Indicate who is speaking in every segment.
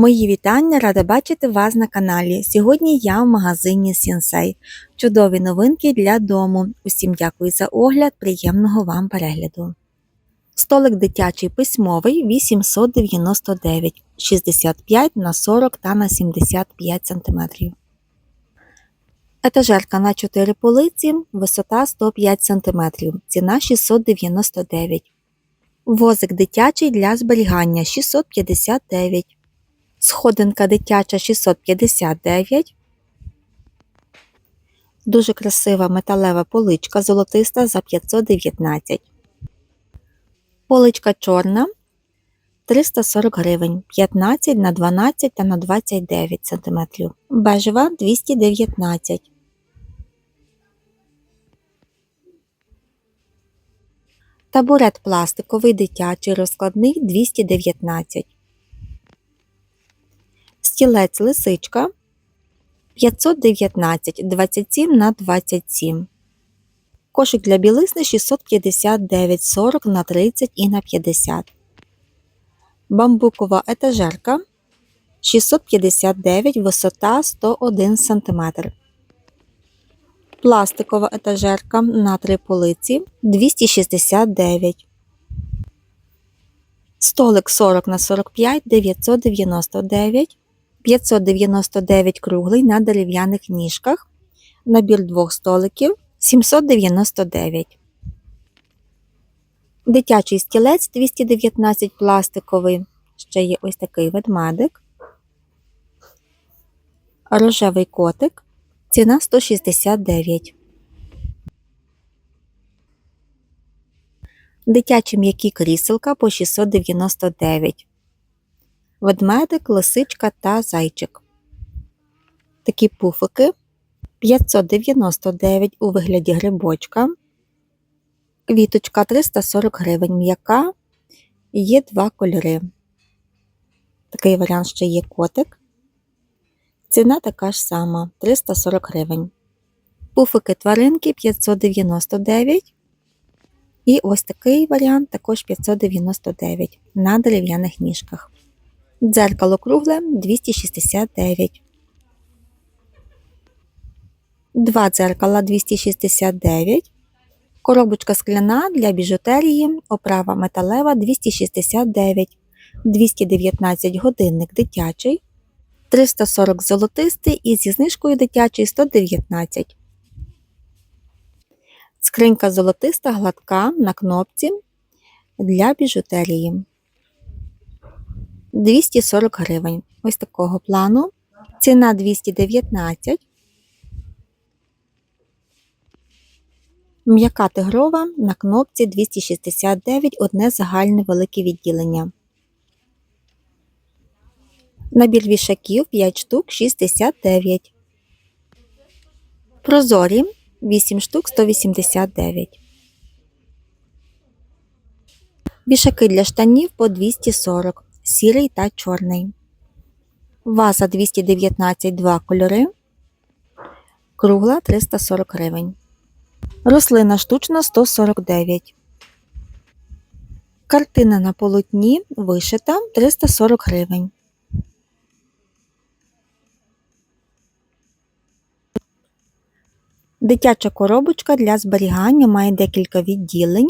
Speaker 1: Мої вітання, рада бачити вас на каналі. Сьогодні я в магазині Сінсей. Чудові новинки для дому. Усім дякую за огляд, приємного вам перегляду. Столик дитячий письмовий 899, 65 на 40 та на 75 см. Етажерка на 4 полиці, висота 105 см, ціна 699. Возик дитячий для зберігання 659. Сходинка дитяча 659. Дуже красива металева поличка золотиста за 519. Поличка чорна 340 гривень 15 на 12 та на 29 см. Бежева 219. Табурет пластиковий дитячий розкладний 219. Стілець лисичка 519 27 на 27. Кошик для білизни 659 40 на 30 і на 50. Бамбукова етажерка 659 висота 101 см. Пластикова етажерка на три полиці 269. Столик 40 на 45 999. 599 круглий на дерев'яних ніжках. Набір двох столиків 799. Дитячий стілець 219 пластиковий. Ще є ось такий ведмедик. Рожевий котик. Ціна 169. Дитячі м'які кріселка по 699 ведмедик, лисичка та зайчик. Такі пуфики 599 у вигляді грибочка. Квіточка 340 гривень м'яка. Є два кольори. Такий варіант ще є котик. Ціна така ж сама 340 гривень. Пуфики тваринки 599. І ось такий варіант також 599 на дерев'яних ніжках. Дзеркало кругле 269. Два дзеркала 269. Коробочка скляна для біжутерії. Оправа металева 269. 219 годинник дитячий. 340 золотистий і зі знижкою дитячий 119. Скринька золотиста гладка на кнопці для біжутерії. 240 гривень. Ось такого плану. Ціна 219. М'яка тигрова на кнопці 269 одне загальне велике відділення. Набір вішаків 5 штук 69. Прозорі 8 штук 189. Вішаки для штанів по 240 сірий та чорний. Ваза 219 два кольори. Кругла 340 гривень. Рослина штучна 149. Картина на полотні вишита 340 гривень. Дитяча коробочка для зберігання має декілька відділень.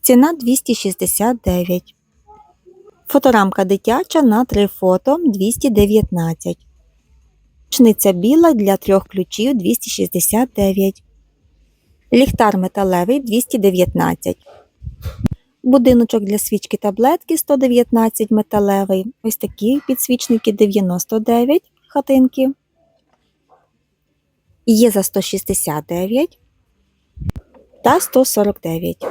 Speaker 1: Ціна 269. Фоторамка дитяча на 3 фото 219. Шниця біла для трьох ключів 269. Ліхтар металевий 219. Будиночок для свічки таблетки 119 металевий. Ось такі підсвічники 99 хатинки. Є за 169 та 149.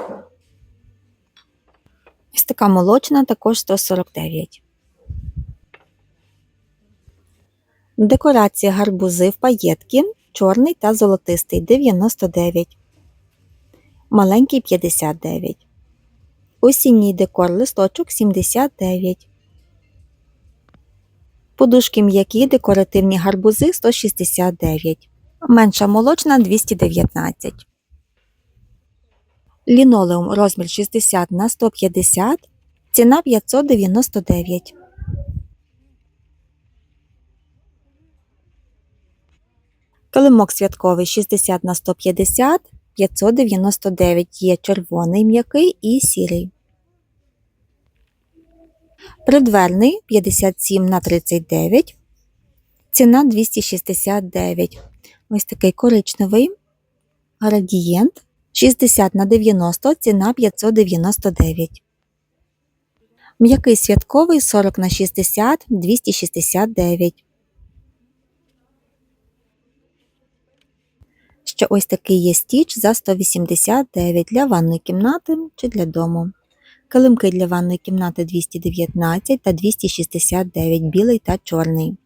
Speaker 1: Ось така молочна також 149. Декорація гарбузи в паєтки чорний та золотистий 99. Маленький 59. Осінній декор листочок 79. Подушки м'які декоративні гарбузи 169. Менша молочна 219 лінолеум розмір 60 на 150, ціна 599. Килимок святковий 60 на 150, 599 є червоний м'який і сірий. Придверний 57 на 39. Ціна 269. Ось такий коричневий градієнт 60 на 90, ціна 599. М'який святковий 40 на 60, 269. Ще ось такий є стіч за 189 для ванної кімнати чи для дому. Килимки для ванної кімнати 219 та 269 білий та чорний.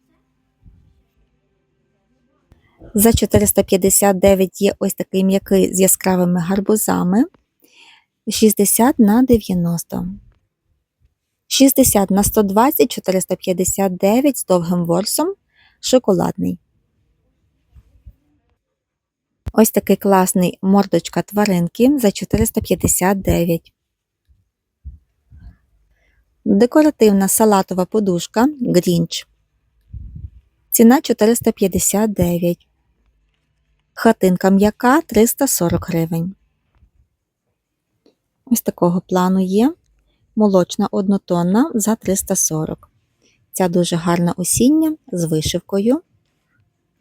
Speaker 1: За 459 є ось такий м'який з яскравими гарбузами 60 на 90. 60 на 120 459 з довгим ворсом шоколадний. Ось такий класний мордочка тваринки за 459. Декоративна салатова подушка Грінч. Ціна 459. Хатинка м'яка 340 гривень. Ось такого плану є. Молочна однотонна за 340. Ця дуже гарна осіння з вишивкою.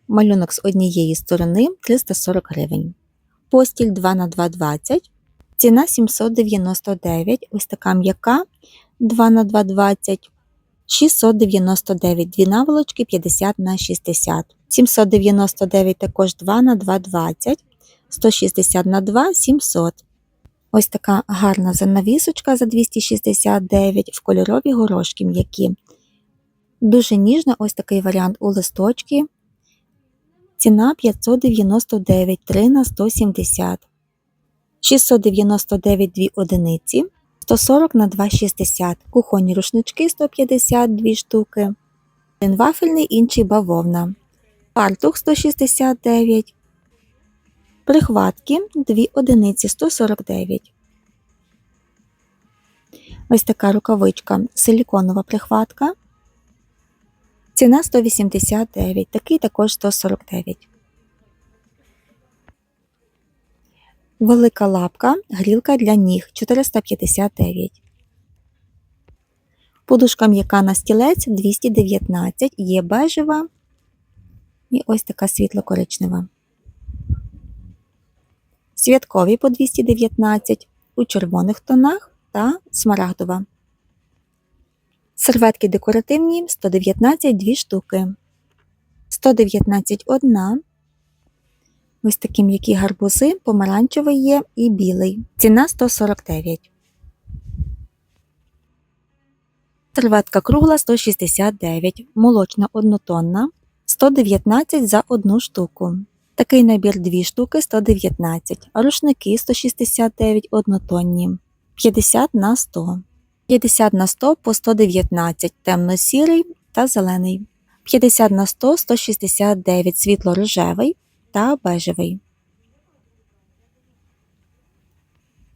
Speaker 1: Малюнок з однієї сторони 340 гривень. Постіль 2 на 220 ціна 799. Ось така м'яка 2 на 220 699 дві наволочки 50 на 60. 799 також 2 на 220 160 на 2 700. Ось така гарна занавісочка за 269 в кольорові горошки м'які. Дуже ніжна ось такий варіант у листочки. Ціна 599 3 на 170. 699 дві одиниці. 140 на 2,60. Кухонні рушнички 152 штуки. Один вафельний, інший бавовна. Фартух 169. Прихватки 2 одиниці 149. Ось така рукавичка. Силіконова прихватка. Ціна 189. Такий також 149. Велика лапка, грілка для ніг 459. Подушка м'яка на стілець 219, є бежева і ось така світло-коричнева. Святкові по 219 у червоних тонах та смарагдова. Серветки декоративні 119 2 штуки. 119 одна. Ось такі м'які гарбузи, помаранчевий є і білий. Ціна 149. Серветка кругла 169, молочна однотонна 119 за одну штуку. Такий набір 2 штуки 119, рушники 169 однотонні, 50 на 100, 50 на 100 по 119 темно-сірий та зелений, 50 на 100 169 світло-рожевий та бежевий.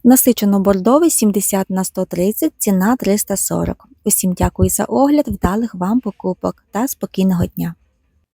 Speaker 1: Насичено бордовий 70 на 130, ціна 340. Усім дякую за огляд, вдалих вам покупок та спокійного дня!